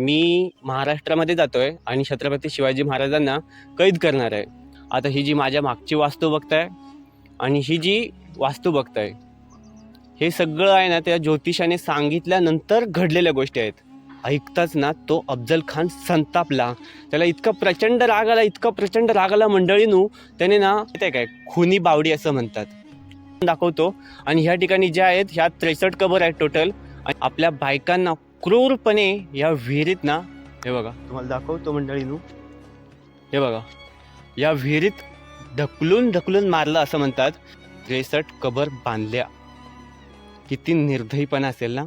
मी महाराष्ट्रामध्ये जातोय आणि छत्रपती शिवाजी महाराजांना कैद करणार आहे. आता ही जी माझ्या मागची वास्तू बघताय आणि ही जी वास्तू बघताय हे सगळं आहे ना त्या ज्योतिषाने सांगितल्यानंतर घडलेल्या गोष्टी आहेत. ऐकताच ना तो अफजल खान संतापला. त्याला इतका प्रचंड राग आला इतका प्रचंड राग आला मंडळीनू त्याने ना ते काय? खुनी बावडी असं म्हणतात. दाखवतो. आणि ह्या ठिकाणी ज्या आहेत ह्या त्रेसष्ट कबर आहेत टोटल आणि आपल्या बायकांना क्रूरपणे या विहिरीत ना हे बघा. तुम्हाला दाखवतो मंडळीनू. हे बघा. या विहिरीत ढकलून ढकलून मारलं असं म्हणतात. त्रेसष्ट कबर बांधल्या. किती निर्दयीपणा असेल ना?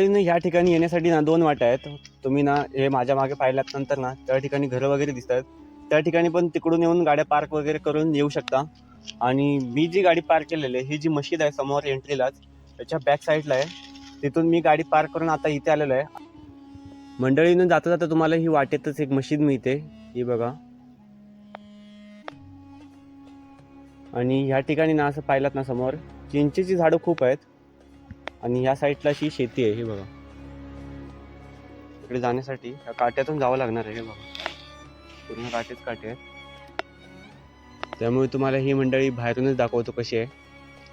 मंडळीनं या ठिकाणी येण्यासाठी ना दोन वाटा आहेत. तुम्ही ना हे माझ्या मागे पाहिल्यात नंतर ना त्या ठिकाणी घरं वगैरे दिसत आहेत त्या ठिकाणी पण तिकडून येऊन गाड्या पार्क वगैरे करून येऊ शकता. आणि मी जी गाडी पार्क केलेली आहे ही जी मशीद आहे समोर एंट्रीलाच त्याच्या बॅक साईडला आहे. तिथून मी गाडी पार्क करून आता इथे आलेलो आहे. मंडळीनं जाता जाता तुम्हाला ही वाटेतच एक मशीद मिळते. ही बघा. आणि ह्या ठिकाणी ना असं पाहिलात ना समोर चिंचेची झाडं खूप आहेत. आणि या साईडला अशी शेती आहे हे बघा. इकडे जाण्यासाठी या काट्यातून जावं लागणार आहे हे बघा. पूर्ण काटेच काटे आहेत. त्यामुळे तुम्हाला ही मंडळी बाहेरूनच दाखवतो कशी आहे.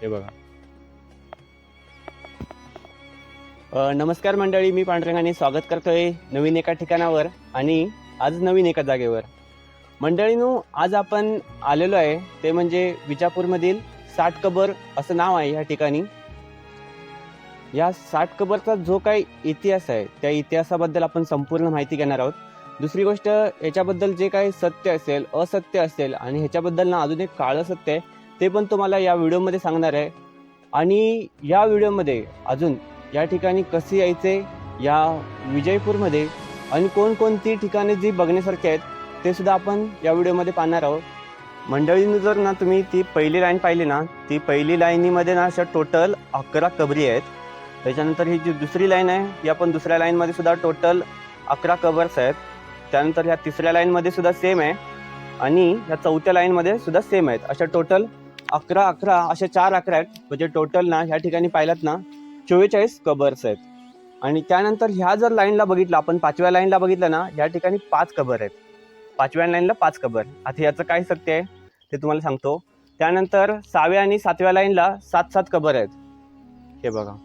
हे बघा. नमस्कार मंडळी मी पांढरंगाने स्वागत करतोय नवीन एका ठिकाणावर आणि आज नवीन एका जागेवर. मंडळीनू आज आपण आलेलो आहे ते म्हणजे विजापूरमधील साठ कबर असं नाव आहे ह्या ठिकाणी. या साठ कबरचा जो काही इतिहास आहे त्या इतिहासाबद्दल आपण संपूर्ण माहिती घेणार आहोत. दुसरी गोष्ट याच्याबद्दल जे काही सत्य असेल असत्य असेल आणि ह्याच्याबद्दल ना अजून एक काळं सत्य आहे ते पण तुम्हाला या व्हिडिओमध्ये सांगणार आहे. आणि या व्हिडिओमध्ये अजून या ठिकाणी कसे यायचे या विजयपूरमध्ये आणि कोणकोणती ठिकाणे जी बघण्यासारखी आहेत ते सुद्धा आपण या व्हिडिओमध्ये पाहणार आहोत. मंडळीनं जर ना तुम्ही ती पहिली लाईन पाहिली ना ती पहिली लाईनीमध्ये ना अशा टोटल अकरा कबरी आहेत. त्याच्यानंतर ही जी दुसरी लाईन आहे ही आपण दुसऱ्या लाईनमध्ये सुद्धा टोटल अकरा कवर्स आहेत. त्यानंतर ह्या तिसऱ्या लाईनमध्ये सुद्धा सेम आहे. आणि ह्या चौथ्या लाईनमध्ये सुद्धा सेम आहेत. अशा टोटल अकरा अकरा असे चार अकरा आहेत. म्हणजे टोटल ना ह्या ठिकाणी पाहिलात ना चोवेचाळीस कबर्स आहेत. आणि त्यानंतर ह्या जर लाईनला बघितलं आपण पाचव्या लाईनला बघितलं ना ह्या ठिकाणी पाच कबर आहेत. पाचव्या लाईनला पाच कबर आता याचं काय सत्य आहे ते तुम्हाला सांगतो. त्यानंतर सहाव्या आणि सातव्या लाईनला सात सात कबर आहेत. हे बघा.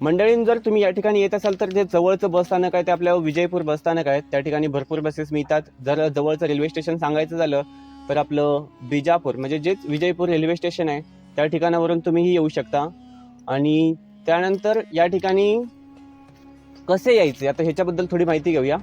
मंडळीन जर तुम्ही या ठिकाणी येत असाल तर जे जवळचं बस स्थानक आहे ते आपल्या विजयपूर बसस्थानक आहे. त्या ठिकाणी भरपूर बसेस मिळतात. जर जवळचं रेल्वे स्टेशन सांगायचं झालं तर आपलं बिजापूर म्हणजे जेच विजयपूर रेल्वे स्टेशन आहे त्या ठिकाणावरून तुम्हीही येऊ शकता. आणि त्यानंतर या ठिकाणी कसे यायचे? आता ह्याच्याबद्दल थोडी माहिती घेऊया.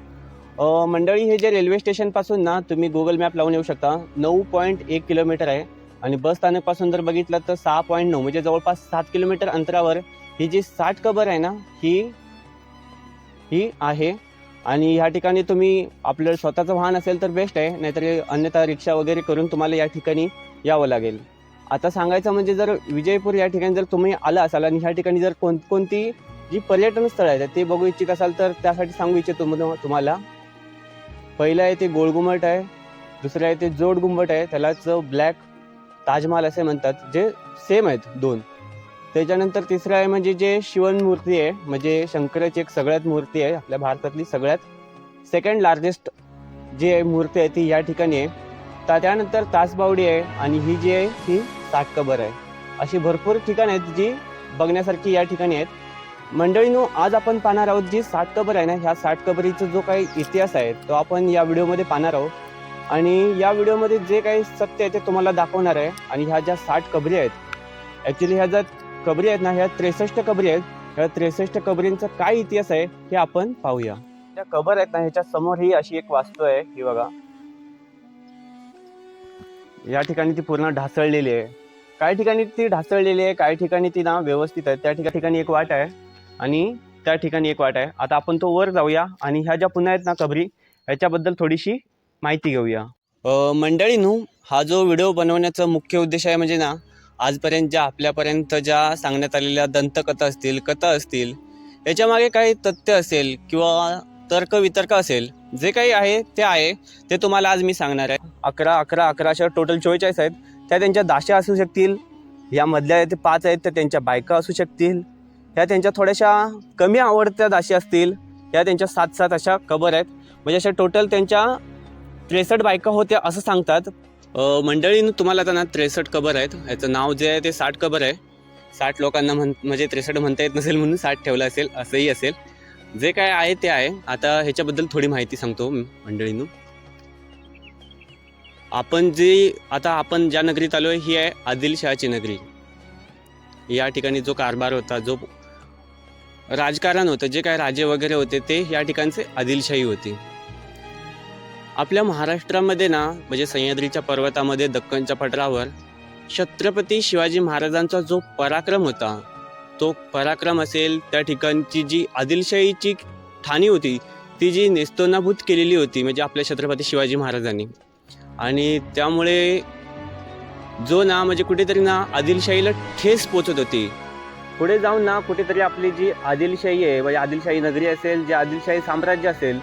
मंडळी हे जे रेल्वे स्टेशनपासून ना तुम्ही गुगल मॅप लावून येऊ शकता. नऊ पॉईंट एक किलोमीटर आहे. आणि बस स्थानकपासून जर बघितलं तर सहा पॉईंट नऊ म्हणजे जवळपास सात किलोमीटर अंतरावर ही जी साठ कबर आहे ना ही ही आहे. आणि ह्या ठिकाणी तुम्ही आपलं स्वतःचं वाहन असेल तर बेस्ट आहे नाहीतर अन्यथा रिक्षा वगैरे करून तुम्हाला या ठिकाणी यावं लागेल. आता सांगायचं म्हणजे जर विजयपूर या ठिकाणी जर तुम्ही आला असाल आणि ह्या ठिकाणी जर कोणकोणती जी पर्यटन स्थळं आहेत ते बघू इच्छित असाल तर त्यासाठी सांगू इच्छितो तुम- तुम्हाला. पहिलं आहे ते गोळगुंबट आहे दुसरं आहे ते जोड गुंबट आहे त्यालाच ब्लॅक ताजमहाल असे म्हणतात जे सेम आहेत दोन. त्याच्यानंतर तिसरं आहे म्हणजे जे शिवन मूर्ती आहे म्हणजे शंकराची एक सगळ्यात मूर्ती आहे आपल्या भारतातली सगळ्यात सेकंड लार्जेस्ट जी आहे मूर्ती आहे ती या ठिकाणी आहे. तर त्यानंतर तासबावडी आहे आणि ही जी आहे ही साठ कबर आहे. अशी भरपूर ठिकाणं आहेत जी बघण्यासारखी या ठिकाणी आहेत. मंडळीनो आज आपण पाहणार आहोत जी साठ कबर आहे ना ह्या साठ कबरीचा जो काही इतिहास आहे तो आपण या व्हिडिओमध्ये पाहणार आहोत. आणि या व्हिडिओमध्ये जे काही सत्य आहे ते तुम्हाला दाखवणार आहे. आणि ह्या ज्या साठ कबरी आहेत ॲक्च्युली ह्या ज्या कबरी आहेत ना ह्या त्रेसष्ट कबरी आहेत. ह्या त्रेसष्ट कबरींचा काय इतिहास आहे हे आपण पाहूया. त्या कबर आहेत ना ह्याच्या समोर ही अशी एक वास्तू आहे ही बघा. या ठिकाणी ती पूर्ण ढासळलेली आहे. काही ठिकाणी ती ढासळलेली आहे काही ठिकाणी ती ना व्यवस्थित आहे त्या ठिकाणी एक वाट आहे आणि त्या ठिकाणी एक वाट आहे. आता आपण तो वर जाऊया आणि ह्या ज्या पुन्हा आहेत ना कबरी ह्याच्याबद्दल थोडीशी माहिती घेऊया. मंडळीनू हा जो व्हिडिओ बनवण्याचा मुख्य उद्देश आहे म्हणजे ना आजपर्यंत ज्या आपल्यापर्यंत ज्या सांगण्यात आलेल्या दंतकथा असतील कथा असतील याच्यामागे काही तथ्य असेल किंवा तर्क वितर्क असेल जे काही आहे ते आहे ते तुम्हाला आज मी सांगणार आहे. अकरा अकरा अकरा अशा टोटल चोवेचाळीस आहेत. त्या त्यांच्या दाशा असू शकतील या मधल्या ते पाच आहेत त्या त्यांच्या बायका असू शकतील ह्या त्यांच्या थोड्याशा कमी आवडत्या दाशी असतील ह्या त्यांच्या सात सात अशा कबर आहेत. म्हणजे अशा टोटल त्यांच्या त्रेसष्ट बायका होत्या असं सांगतात. मंडळीनं तुम्हाला आता ना त्रेसष्ट कबर आहेत. याचं नाव जे आहे ते साठ कबर आहे. साठ लोकांना म्हण म्हणजे त्रेसष्ट म्हणता येत नसेल म्हणून साठ ठेवलं असेल असंही असेल. जे काय आहे ते आहे. आता ह्याच्याबद्दल थोडी माहिती सांगतो मंडळीनं. आपण जी आता आपण ज्या नगरीत आलो आहे ही आहे आदिलशहाची नगरी. या ठिकाणी जो कारभार होता जो राजकारण होतं जे काय राजे वगैरे होते ते या ठिकाणचे आदिलशाही होती. आपल्या महाराष्ट्रामध्ये ना म्हणजे सह्याद्रीच्या पर्वतामध्ये दक्कनच्या पठारावर छत्रपती शिवाजी महाराजांचा जो पराक्रम होता तो पराक्रम असेल त्या ठिकाणची जी आदिलशाहीची ठाणी होती ती जी नेस्तोनाभूत केलेली होती म्हणजे आपल्या छत्रपती शिवाजी महाराजांनी. आणि त्यामुळे जो ना म्हणजे कुठेतरी ना आदिलशाहीला ठेस पोचत होती. पुढे जाऊन ना कुठेतरी आपली जी आदिलशाही आहे म्हणजे आदिलशाही नगरी असेल जे आदिलशाही साम्राज्य असेल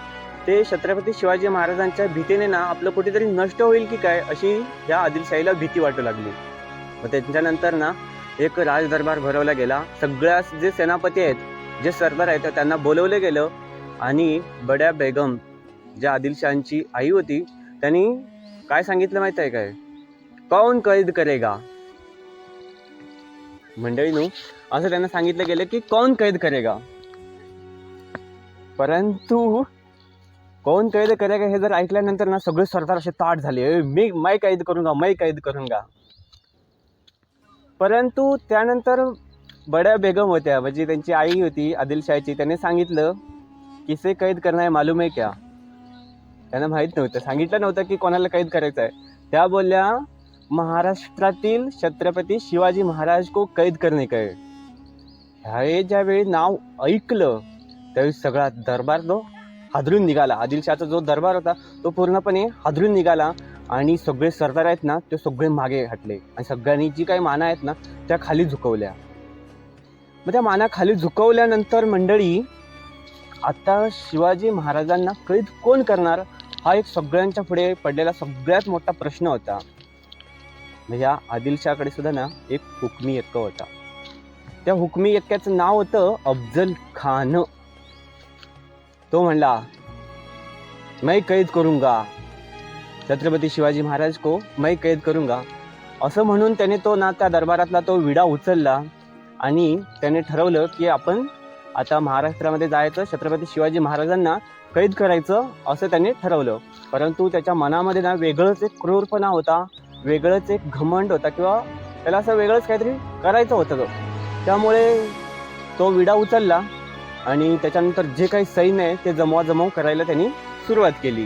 ते छत्रपती शिवाजी महाराजांच्या भीतीने ना आपलं कुठेतरी नष्ट होईल की काय अशी या आदिलशाहीला भीती वाटू लागली. मग त्याच्यानंतर ना एक राजदरबार भरवला गेला. सगळ्या जे सेनापती आहेत जे सरदार आहेत त्यांना बोलवलं गेलं आणि बड्या बेगम ज्या आदिलशाहांची आई होती त्यांनी काय सांगितलं माहीत आहे काय? कौन कैद करेगा? मंडळीनू असं त्यांना सांगितलं गेलं की कौन कैद करेगा? परंतु कौन कैद करेगा हे जर ऐकल्यानंतर ना सगळे सरदार असे ताट झाले. मी मै कैद करून गा मै कैद करून गा परंतु त्यानंतर बड्या बेगम होत्या. म्हणजे त्यांची आई होती आदिलशाहीची. त्याने सांगितलं किसे कैद करणार आहे मालूम आहे क्या? त्यांना माहीत नव्हतं. सांगितलं नव्हतं की कोणाला कैद करायचं आहे त्या बोलल्या महाराष्ट्रातील छत्रपती शिवाजी महाराज को कैद करणे काय ह्या ज्यावेळी नाव ऐकलं त्यावेळी सगळा दरबार दो हादरून निघाला. आदिलशहाचा जो दरबार होता तो पूर्णपणे हादरून निघाला आणि सगळे सरदार आहेत ना ते सगळे मागे हटले. आणि सगळ्यांनी जी काही माना आहेत ना त्या खाली झुकवल्या. मग त्या माना खाली झुकवल्यानंतर मंडळी आता शिवाजी महाराजांना कैद कोण करणार? हा एक सगळ्यांच्या पुढे पडलेला सगळ्यात मोठा प्रश्न होता. म्हणजे या आदिलशहाकडे सुद्धा ना एक हुकमी यक्क होता. त्या हुकमी यक्क्याचं नाव होतं अफजल खान. तो म्हणला मैं कैद करूंगा. छत्रपती शिवाजी महाराज को मैं कैद करूंगा. असं म्हणून त्याने तो ना त्या दरबारातला तो विडा उचलला आणि त्याने ठरवलं की आपण आता महाराष्ट्रामध्ये जायचं छत्रपती शिवाजी महाराजांना कैद करायचं असं त्याने ठरवलं. परंतु त्याच्या मनामध्ये ना वेगळंच एक क्रूरपणा होता वेगळंच एक घमंड होता किंवा त्याला असं वेगळंच काहीतरी करायचं होतं तो. त्यामुळे तो विडा उचलला आणि त्याच्यानंतर जे काही सैन्य आहे ते जमवाजमव करायला त्यांनी सुरुवात केली.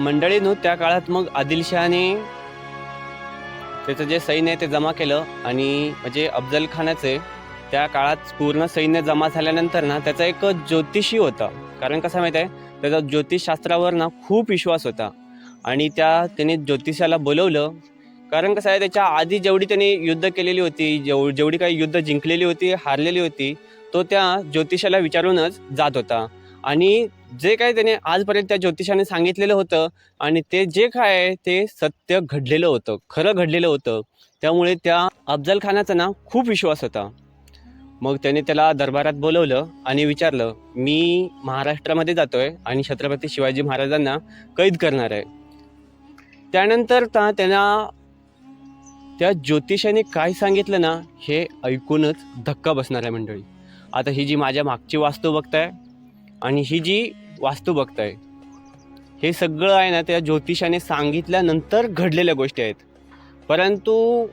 मंडळीनो त्या काळात मग आदिलशहाने त्याचं जे सैन्य आहे ते जमा केलं. आणि म्हणजे अफजल खानाचे त्या काळात पूर्ण सैन्य जमा झाल्यानंतर ना त्याचा एक ज्योतिषी होता. कारण कसं माहिती आहे त्याचा ज्योतिषशास्त्रावर ना खूप विश्वास होता. आणि त्या त्याने ज्योतिषाला बोलवलं. कारण कसं आहे त्याच्या आधी जेवढी त्याने युद्ध केलेली होती जेव जेवढी काही युद्ध जिंकलेली होती हारलेली होती तो त्या ज्योतिषाला विचारूनच जात होता. आणि जे काय त्याने आजपर्यंत त्या ज्योतिषाने सांगितलेलं होतं आणि ते जे काय आहे ते सत्य घडलेलं होतं खरं घडलेलं होतं. त्यामुळे त्या अफजल खानाचा ना खूप विश्वास होता. मग त्याने त्याला दरबारात बोलवलं आणि विचारलं मी महाराष्ट्रामध्ये जातोय आणि छत्रपती शिवाजी महाराजांना कैद करणार आहे. त्यानंतर त्यांना त्या ज्योतिषाने काय सांगितलं ना हे ऐकूनच धक्का बसणार आहे मंडळी. आता ही जी माझ्या मागची वास्तू बघताय आणि ही जी वास्तू बघताय हे सगळं आहे ना त्या ज्योतिषाने सांगितल्यानंतर घडलेल्या गोष्टी आहेत. परंतु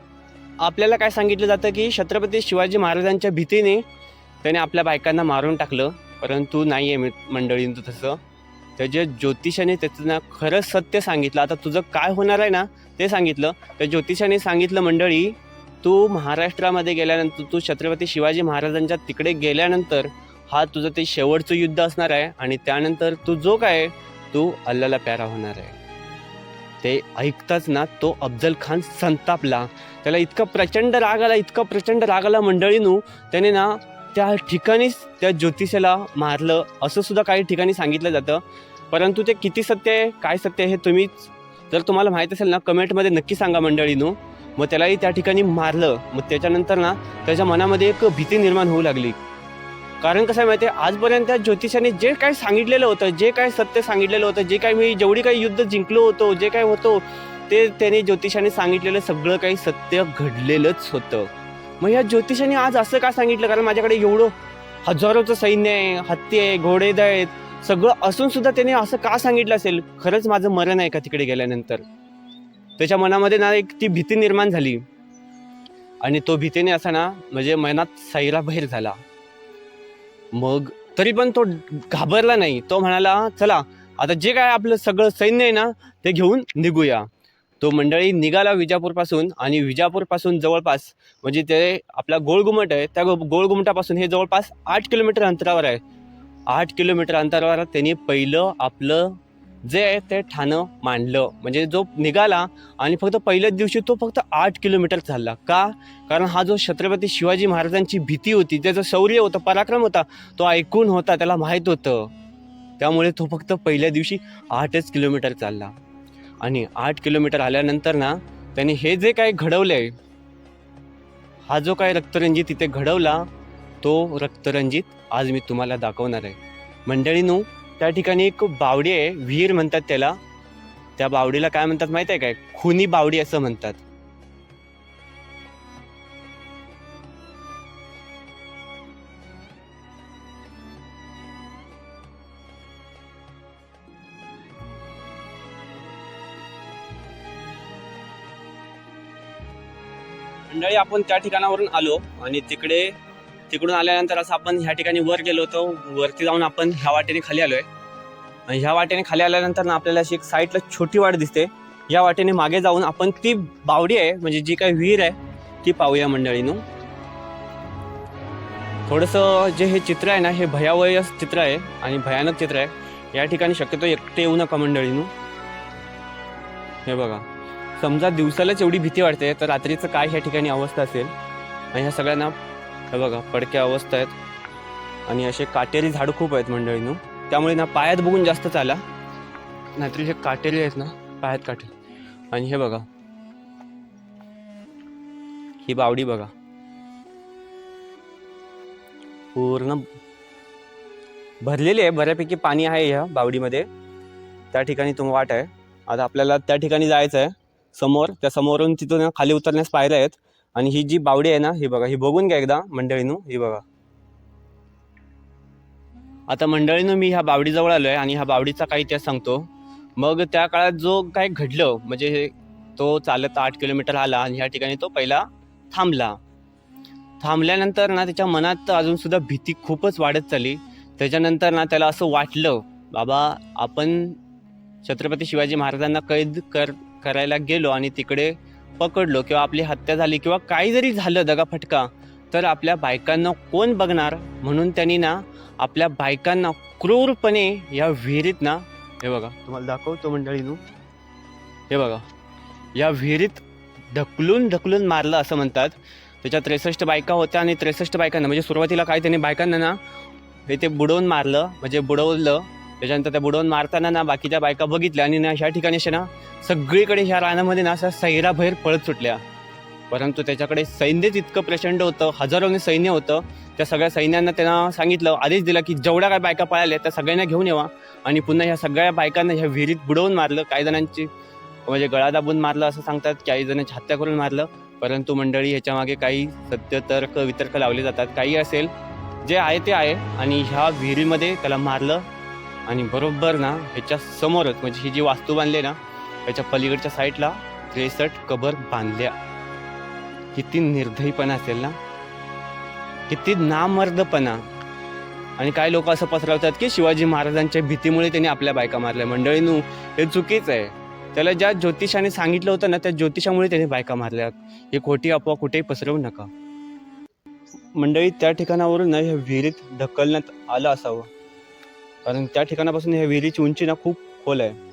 आपल्याला काय सांगितलं जातं की छत्रपती शिवाजी महाराजांच्या भीतीने त्याने आपल्या बायकांना मारून टाकलं परंतु नाही आहे मंडळींचं तसं. त्याच्या ज्योतिषाने त्याचं खरंच खरं सत्य सांगितलं आता तुझं काय होणार आहे ना ते सांगितलं. त्या ज्योतिषाने सांगितलं मंडळी तू महाराष्ट्रामध्ये गेल्यानंतर तू छत्रपती शिवाजी महाराजांच्या तिकडे गेल्यानंतर हा तुझं ते शेवटचं युद्ध असणार आहे आणि त्यानंतर तू जो काय तू अल्लाला प्यारा होणार आहे. ते ऐकताच ना तो अफजल खान संतापला. त्याला इतका प्रचंड राग आला इतका प्रचंड राग आला मंडळीनू त्याने ना त्या ठिकाणीच त्या ज्योतिषाला मारलं असं सुद्धा काही ठिकाणी सांगितलं जातं. परंतु ते किती सत्य आहे काय सत्य आहे हे तुम्हीच जर तुम्हाला माहीत असेल ना कमेंटमध्ये नक्की सांगा मंडळीनो. मग त्यालाही त्या ठिकाणी मारलं मग त्याच्यानंतर ना त्याच्या मनामध्ये एक भीती निर्माण होऊ लागली. कारण कसं आहे माहिती आहे आजपर्यंत त्या ज्योतिषाने जे काय सांगितलेलं होतं जे काय सत्य सांगितलेलं होतं जे काय मी जेवढी काही युद्ध जिंकलो होतो जे काय होतो ते त्याने ज्योतिषाने सांगितलेलं सगळं काही सत्य घडलेलंच होतं. मग या ज्योतिषाने आज असं का सांगितलं? कारण माझ्याकडे एवढं हजारोचं सैन्य आहे हत्ती आहे घोडेद आहेत सगळं असून सुद्धा त्याने असं का सांगितलं असेल? खरंच माझं मरण आहे का तिकडे गेल्यानंतर? त्याच्या मनामध्ये ना एक ती भीती निर्माण झाली. आणि तो भीतीने असा ना म्हणजे मनात सैराबाहेर झाला. मग तरी पण तो घाबरला नाही. तो म्हणाला चला आता जे काय आपलं सगळं सैन्य आहे ना ते घेऊन निघूया. तो मंडळी निघाला विजापूरपासून आणि विजापूरपासून जवळपास म्हणजे ते आपला गोळघुमट आहे त्या गो- हे जवळपास आठ किलोमीटर अंतरावर आहे. आठ किलोमीटर अंतरावर त्यांनी पहिलं आपलं जे आहे ते ठाणं मांडलं. म्हणजे जो निघाला आणि फक्त पहिल्याच दिवशी तो फक्त आठ किलोमीटर चालला. का? कारण हा जो छत्रपती शिवाजी महाराजांची भीती होती त्याचं शौर्य होतं पराक्रम होता तो ऐकून होता त्याला माहीत होतं. त्यामुळे तो फक्त पहिल्या दिवशी आठच किलोमीटर चालला. आणि आठ किलोमीटर आल्यानंतर ना त्याने हे जे काय आहे हा जो काय रक्तरंजी तिथे घडवला तो रक्तरंजित आज मी तुम्हाला दाखवणार आहे. मंडळीनू त्या ठिकाणी एक बावडी आहे विहीर म्हणतात त्याला. त्या बावडीला काय म्हणतात माहिती आहे काय? खुनी बावडी असं म्हणतात. मंडळी आपण त्या ठिकाणावरून आलो आणि तिकडे तिकडून आल्यानंतर असं आपण ह्या ठिकाणी वर गेलो होतो. वरती जाऊन आपण ह्या वाटेने खाली आलोय. आणि ह्या वाटेने खाली आल्यानंतर ना आपल्याला अशी एक साईडला छोटी वाट दिसते. या वाटेने मागे जाऊन आपण ती बावडी आहे म्हणजे जी काही विहीर आहे ती पाहूया मंडळीनं. थोडंसं जे हे चित्र आहे ना हे भयावह चित्र आहे आणि भयानक चित्र आहे. या ठिकाणी शक्यतो एकटे येऊ नका मंडळीनं. हे बघा. समजा दिवसालाच एवढी भीती वाटते तर रात्रीचं काय ह्या ठिकाणी अवस्था असेल? आणि ह्या सगळ्यांना हे बघा पडक्या अवस्था आहेत. आणि असे काटेरी झाडं खूप आहेत मंडळीनं. त्यामुळे ना पायात बघून जास्त चाला. नाहीतर हे काटेरी आहेत ना पायात काटे आणि हे बघा. ही बावडी बघा. पूर्ण भरलेली आहे. बऱ्यापैकी पाणी आहे ह्या बावडीमध्ये. त्या ठिकाणी तुम वाट आहे. आता आपल्याला त्या ठिकाणी जायचं आहे समोर त्या समोरून तिथून खाली उतरण्यास पायऱ्या आहेत. आणि ही जी बावडी आहे ना ही बघा ही बघून घ्या एकदा मंडळीनू ही बघा. आता मंडळीनं मी ह्या बावडीजवळ आलोय आणि ह्या बावडीचा काही इतिहास सांगतो. मग त्या काळात जो काय घडलं म्हणजे हे- तो चालत आठ किलोमीटर आला आणि ह्या ठिकाणी तो पहिला थांबला. थांबल्यानंतर ना त्याच्या मनात अजून सुद्धा भीती खूपच वाढत चालली. त्याच्यानंतर ना त्याला असं वाटलं बाबा आपण छत्रपती शिवाजी महाराजांना कैद कर करायला गेलो आणि तिकडे पकडलो किंवा आपली हत्या झाली किंवा काही जरी झालं दगाफटका तर आपल्या बायकांना कोण बघणार? म्हणून त्यांनी ना आपल्या बायकांना क्रूरपणे या विहिरीत ना हे बघा. तुम्हाला दाखवतो मंडळीनू. हे बघा. या विहिरीत ढकलून ढकलून मारलं असं म्हणतात. त्याच्या त्रेसष्ट बायका होत्या आणि त्रेसष्ट बायकांना म्हणजे सुरुवातीला काय त्यांनी बायकांना ना हे ते बुडवून मारलं म्हणजे बुडवलं. त्याच्यानंतर त्या बुडवून मारताना ना बाकीच्या बायका बघितल्या आणि ना ह्या ठिकाणी ना सगळीकडे ह्या रानामध्ये ना अशा सैराभैर पळत सुटल्या. परंतु त्याच्याकडे सैन्यच इतकं प्रचंड होतं हजारोने सैन्य होतं. त्या सगळ्या सैन्यांना त्यांना सांगितलं आदेश दिला की जेवढ्या काय बायका पळाल्या त्या सगळ्यांना घेऊन येवा. आणि पुन्हा ह्या सगळ्या बायकांना ह्या विहिरीत बुडवून मारलं काही जणांची म्हणजे गळा दाबून मारलं असं सांगतात काही जणांची हत्या करून मारलं. परंतु मंडळी ह्याच्या मागे काही सत्य तर्क वितर्क लावले जातात. काही असेल जे आहे ते आहे. आणि ह्या विहिरीमध्ये त्याला मारलं आणि बरोबर ना ह्याच्या समोरच म्हणजे ही जी वास्तू बांधली ना ह्याच्या पलीकडच्या साईडला त्रेसष्ट कबर बांधल्या. किती निर्दयीपणा असेल ना? किती नामर्दपणा. आणि काही लोक असं पसरवतात की शिवाजी महाराजांच्या भीतीमुळे त्यांनी आपल्या बायका मारल्या. मंडळीनू हे चुकीचं आहे. त्याला ज्या ज्योतिषाने सांगितलं होतं ना त्या ज्योतिषामुळे त्याने बायका मारल्या. हे खोटी अफवा कुठेही पसरवू नका. मंडळी त्या ठिकाणावरून ना ह्या विहिरीत ढकलण्यात आलं असावं. कारण त्या ठिकाणापासून ह्या विहिरीची उंची ना खूप खोल आहे.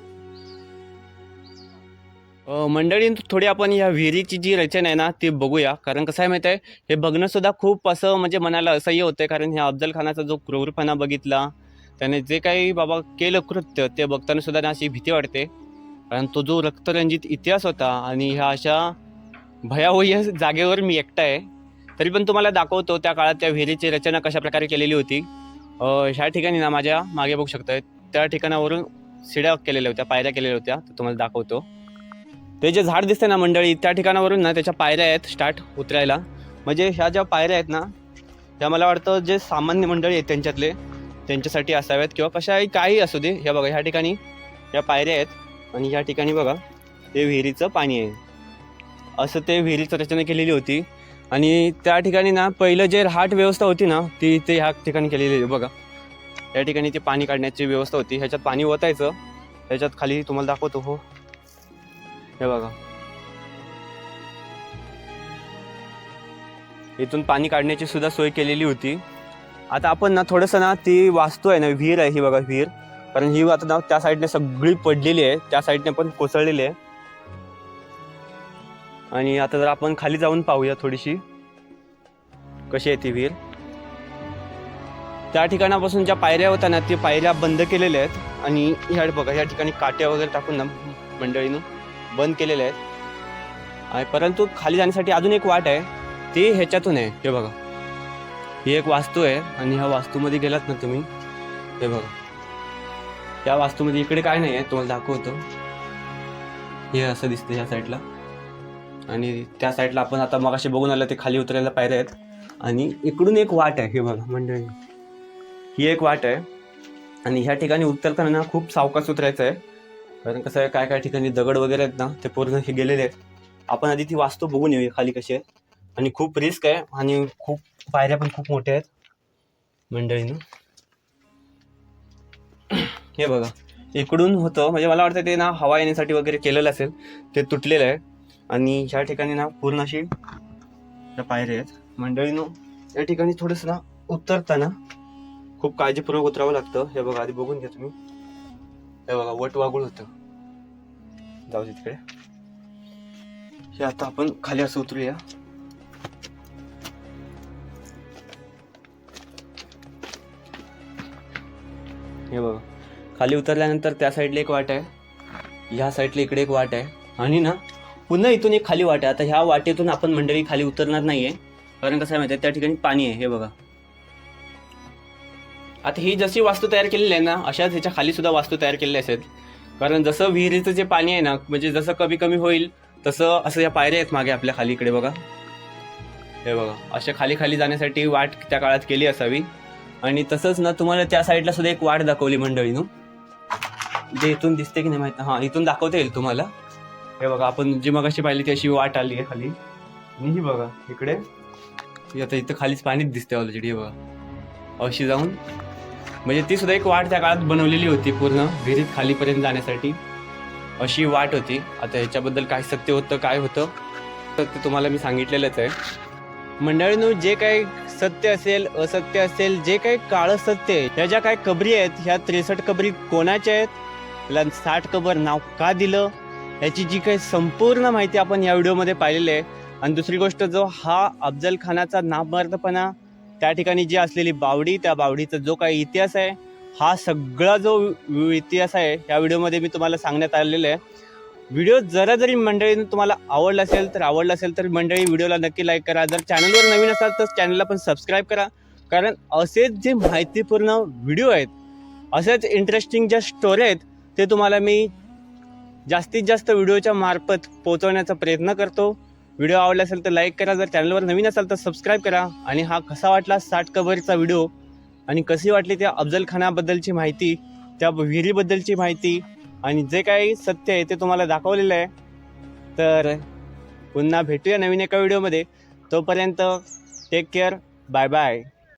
मंडळी थोडी आपण ह्या विहिरीची जी रचना आहे ना ती बघूया. कारण कसं आहे माहिती आहे हे बघणंसुद्धा खूप असं म्हणजे मनाला असह्य होतं कारण ह्या अफजल खानाचा जो क्रूरपणा बघितला त्याने जे काही बाबा केलं कृत्य ते बघताना सुद्धा ना अशी भीती वाटते. कारण तो जो रक्तरंजित इतिहास होता आणि ह्या अशा भयावह्य जागेवर मी एकटा आहे तरी पण तुम्हाला दाखवतो त्या काळात त्या विहिरीची रचना कशा प्रकारे केलेली होती. ह्या ठिकाणी ना माझ्या मागे बघू शकताय त्या ठिकाणावरून शिड्या केलेल्या होत्या पायऱ्या केलेल्या होत्या तुम्हाला दाखवतो. ते जे झाड दिसते ना मंडळी त्या ठिकाणावरून ना त्याच्या पायऱ्या आहेत स्टार्ट उतरायला. म्हणजे ह्या ज्या पायऱ्या आहेत ना त्या मला वाटतं जे सामान्य मंडळी आहेत त्यांच्यातले त्यांच्यासाठी असाव्यात किंवा कशाही काही असू दे ह्या बघा ह्या ठिकाणी या पायऱ्या आहेत आणि ह्या ठिकाणी बघा ते विहिरीचं पाणी आहे. असं ते विहिरीचं रचना केलेली होती. आणि त्या ठिकाणी ना पहिलं जे हाट व्यवस्था होती ना ती ते ह्या ठिकाणी केलेली आहे. बघा या ठिकाणी ती पाणी काढण्याची व्यवस्था होती. ह्याच्यात पाणी ओतायचं. ह्याच्यात खाली तुम्हाला दाखवतो हो. हे बघा. इथून पाणी काढण्याची सुद्धा सोय केलेली होती. आता आपण ना थोडंसं ना ती वास्तू आहे ना विहीर आहे ही बघा विहीर. कारण ही आता ना त्या साईडने सगळी पडलेली आहे. त्या साईडने पण कोसळलेली आहे. आणि आता जर आपण खाली जाऊन पाहूया थोडीशी. कशी आहे ती विहीर त्या ठिकाणापासून ज्या पायऱ्या होत्या ना त्या पायऱ्या बंद केलेल्या आहेत. आणि ह्या बघा ह्या ठिकाणी काट्या वगैरे टाकून ना मंडळीनं बंद केलेल्या आहेत. आणि परंतु खाली जाण्यासाठी अजून एक वाट आहे. ती ह्याच्यातून आहे. हे बघा. ही एक वास्तू आहे आणि ह्या वास्तूमध्ये गेलात ना तुम्ही हे बघा. या वास्तूमध्ये इकडे काय नाही आहे तुम्हाला दाखवतो. हे असं दिसतं ह्या साईडला. आणि त्या साईडला आपण आता मगाशी बघून आलं ते खाली उतरायला पायऱ्या आहेत. आणि इकडून एक वाट आहे हे बघा मंडळी. ही एक वाट आहे. आणि ह्या ठिकाणी उतरताना ना खूप सावकाश उतरायचं आहे. कारण कसं आहे काय काय ठिकाणी दगड वगैरे आहेत ना ते पूर्ण हे गेलेले आहेत. आपण आधी ती वास्तू बघून येऊया खाली कशी आहे. आणि खूप रिस्क आहे आणि खूप पायऱ्या पण खूप मोठ्या आहेत. मंडळीनं हे बघा. इकडून होतं म्हणजे मला वाटतं ते ना हवा येण्यासाठी वगैरे केलेलं असेल ते तुटलेलं आहे. आणि ह्या ठिकाणी ना पूर्ण अशी पायऱ्या आहेत. मंडळीनं या ठिकाणी थोडंसं ना उतरताना खूप काळजीपूर्वक उतरावं लागतं. हे बघा आधी बघून घ्या तुम्ही. हे बघा वट वागूळ होतं. जाऊ दे तिकडे. हे आता आपण खाली असं उतरूया. हे बघा खाली उतरल्यानंतर त्या साईडला एक वाट आहे. ह्या साईडला इकडे एक वाट आहे. आणि ना पुन्हा इथून एक खाली वाट. आहे आता ह्या वाटेतून आपण मंडळी खाली उतरणार नाहीये. कारण कसं आहे माहिती आहे त्या ठिकाणी पाणी आहे हे बघा. आता ही जशी वास्तू तयार केलेली आहे ना अशाच ह्याच्या खाली सुद्धा वास्तू तयार केलेली असेल कारण जसं विहिरीचं जे पाणी आहे ना म्हणजे जसं कमी कमी होईल तसं असं या पायऱ्या आहेत मागे आपल्या खाली इकडे बघा. हे बघा अशा खाली खाली जाण्यासाठी वाट त्या काळात केली असावी. आणि तसंच ना तुम्हाला त्या साईडला सुद्धा एक वाट दाखवली मंडळीनं. जे इथून दिसते की नाही माहिती हां इथून दाखवता येईल तुम्हाला. हे बघा आपण जी मगाशी पाहिली ती अशी वाट आली आहे खाली. आणि ही बघा इकडे. आता इथं खालीच पाणीच दिसते ऑलरेडी हे बघा. अशी जाऊन. म्हणजे ती सुद्धा एक वाट त्या काळात बनवलेली होती पूर्ण विहिरीत खालीपर्यंत जाण्यासाठी. अशी वाट होती. आता ह्याच्याबद्दल काय सत्य होतं काय होतं तर ते तुम्हाला मी सांगितलेलंच आहे. मंडळीनं जे काही सत्य असेल असत्य असेल जे काही काळं सत्य आहे ह्या ज्या काही कबरी आहेत ह्या त्रेसष्ट कबरी कोणाच्या आहेत? त्याला साठ कबर नाव का दिलं? याची जी काही संपूर्ण माहिती आपण या व्हिडिओमध्ये पाहिलेली आहे. आणि दुसरी गोष्ट जो हा अफजल खानाचा नामर्दपणा त्या ठिकाणी जी असलेली बावडी त्या बावडीचा जो काही इतिहास आहे हा सगळा जो इतिहास आहे या व्हिडिओमध्ये मी तुम्हाला सांगण्यात आलेला आहे. व्हिडिओ जरा जरी मंडळीनं तुम्हाला आवडला असेल तर आवडला असेल तर मंडळी व्हिडिओला नक्की लाईक करा. जर चॅनलवर नवीन असाल तर चॅनलला पण सबस्क्राईब करा. कारण असेच जे माहितीपूर्ण व्हिडिओ आहेत असेच इंटरेस्टिंग ज्या स्टोरी आहेत ते तुम्हाला मी जास्तीत जास्त व्हिडिओच्या मार्फत पोहोचवण्याचा प्रयत्न करतो. व्हिडिओ आवडला असेल तर लाईक करा. जर चॅनलवर नवीन असाल तर सबस्क्राईब करा. आणि हा कसा वाटला साठ कबरचा व्हिडिओ? आणि कशी वाटली त्या अफजल खानाबद्दलची माहिती? त्या विहिरीबद्दलची माहिती? आणि जे काही सत्य आहे ते तुम्हाला दाखवलेलं आहे. तर पुन्हा भेटूया नवीन एका व्हिडिओमध्ये तोपर्यंत टेक केअर बाय बाय